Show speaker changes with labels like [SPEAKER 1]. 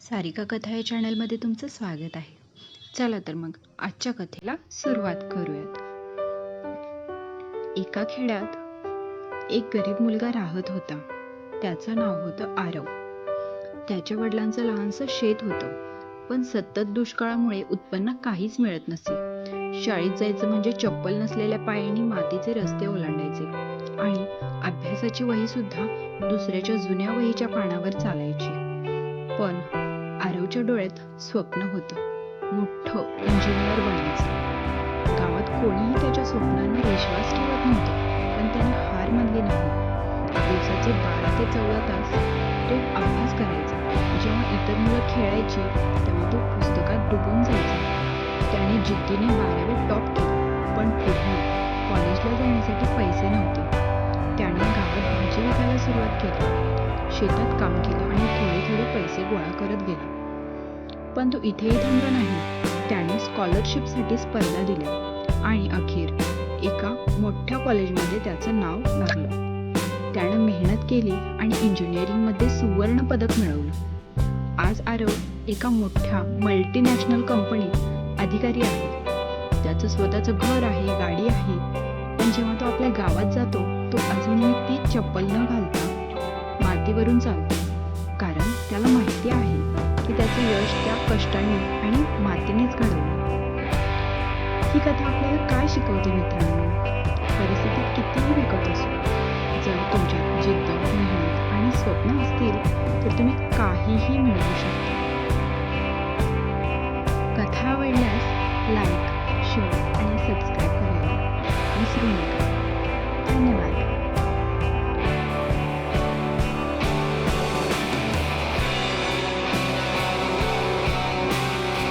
[SPEAKER 1] सारिका कथा या चॅनलमध्ये तुमचं स्वागत आहे. चला तर मग आजच्या कथेला सुरुवात करूयात. एका खेड्यात एक गरीब मुलगा राहत होता. त्याचं नाव होतं आरव. त्याच्या वडिलांचं लहानसं शेत होतं पण सतत दुष्काळामुळे उत्पन्न काहीच मिळत नसे. शाळेत जायचं म्हणजे चप्पल नसलेल्या पायानी मातीचे रस्ते ओलांडायचे आणि अभ्यासाची वही सुद्धा दुसऱ्याच्या जुन्या वहीच्या पानावर चालायची. पण आरवच्या डोळ्यात स्वप्न होतं. मोठं इंजिनियर बनायचं. गावात कोणीही त्याच्या स्वप्नांना विश्वास ठेवत नव्हतं पण त्याने हार मानली नाही. दिवसाचे बारा ते चौदा तास तो अभ्यास करायचा. जेव्हा इतर मुलं खेळायची तेव्हा तो पुस्तकात डुबून जायचा. त्याने जिद्दीने बारावी टॉप केला पण पुढे कॉलेजला जाण्यासाठी पैसे नव्हते. त्याने गावात भाजी विकायला सुरुवात केली. शेतात काम केलं आणि थोडे थोडे पैसे गोळा करत गेला. पण तो इथेही थांबला नाही. त्याने स्कॉलरशिपसाठी स्पर्धा दिल्या. आणि अखेर एका मोठ्या कॉलेजमध्ये त्याचं नाव लागलं. त्यानं मेहनत केली आणि इंजिनिअरिंगमध्ये सुवर्ण पदक मिळवलं. आज आरव एका मोठ्या मल्टीनॅशनल कंपनीत अधिकारी आहे. त्याचं स्वतःचं घर आहे गाडी आहे. पण जेव्हा तो आपल्या गावात जातो तो अजूनही ती चप्पल न घालता मातीवरून चालतो. यश त्या कष्टाने आणि मातीनेच घडवलं. ही कथा आपल्याला काय शिकवते मित्रांनो? परिस्थिती कितीही बिकट असो जर तुमच्यात जिद्द मेहनत आणि स्वप्न असतील तर तुम्ही काहीही मिळवू शकता. कथा आवडल्यास लाईक शेअर